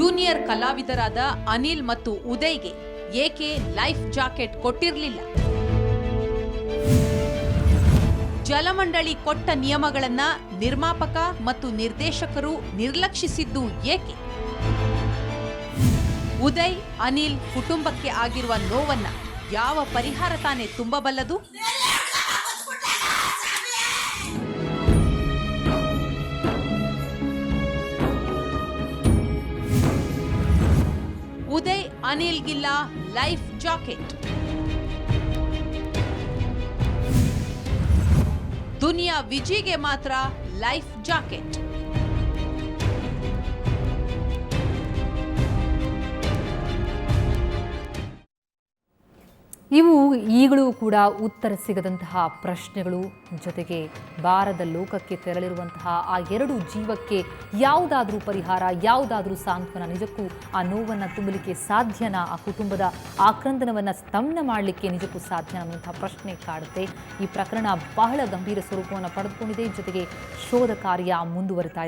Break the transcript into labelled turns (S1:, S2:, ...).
S1: Junior ಕಲಾವಿದರಾದ Anil ಮತ್ತು ಉದಯ್ಗೆ ಏಕೆ life jacket ಕೊಟ್ಟಿರಲಿಲ್ಲ? ಜಲಮಂಡಳಿ ಕೊಟ್ಟ ನಿಯಮಗಳನ್ನ ನಿರ್ಮಾಪಕ ಮತ್ತು ನಿರ್ದೇಶಕರು ನಿರ್ಲಕ್ಷಿಸಿದ್ದು ಏಕೆ? ಉದಯ್, ಅನಿಲ್ ಕುಟುಂಬಕ್ಕೆ ಆಗಿರುವ ನೋವನ್ನ ಯಾವ ಪರಿಹಾರ ತಾನೇ ತುಂಬಬಲ್ಲದು? ಉದಯ್ ಅನಿಲ್ಗಿಲ್ಲ ಲೈಫ್ ಜಾಕೆಟ್. ದುನಿಯಾ ವಿಜಿಗೆ ಮಾತ್ರ ಲೈಫ್ ಜಾಕೆಟ್.
S2: ಇವು ಈಗಲೂ ಕೂಡ ಉತ್ತರ ಸಿಗದಂತಹ ಪ್ರಶ್ನೆಗಳು. ಜೊತೆಗೆ ಬಾರದ ಲೋಕಕ್ಕೆ ತೆರಳಿರುವಂತಹ ಆ ಎರಡು ಜೀವಕ್ಕೆ ಯಾವುದಾದ್ರೂ ಪರಿಹಾರ, ಯಾವುದಾದ್ರೂ ಸಾಂತ್ವನ, ನಿಜಕ್ಕೂ ಆ ನೋವನ್ನು ತುಂಬಲಿಕ್ಕೆ ಸಾಧ್ಯನಾ? ಆ ಕುಟುಂಬದ ಆಕ್ರಂದನವನ್ನು ಸ್ತಂಭನ ಮಾಡಲಿಕ್ಕೆ ನಿಜಕ್ಕೂ ಸಾಧ್ಯ ಅನ್ನುವಂಥ ಪ್ರಶ್ನೆ ಕಾಡುತ್ತೆ. ಈ ಪ್ರಕರಣ ಬಹಳ ಗಂಭೀರ ಸ್ವರೂಪವನ್ನು ಪಡೆದುಕೊಂಡಿದೆ. ಜೊತೆಗೆ ಶೋಧ ಕಾರ್ಯ ಮುಂದುವರಿತಾ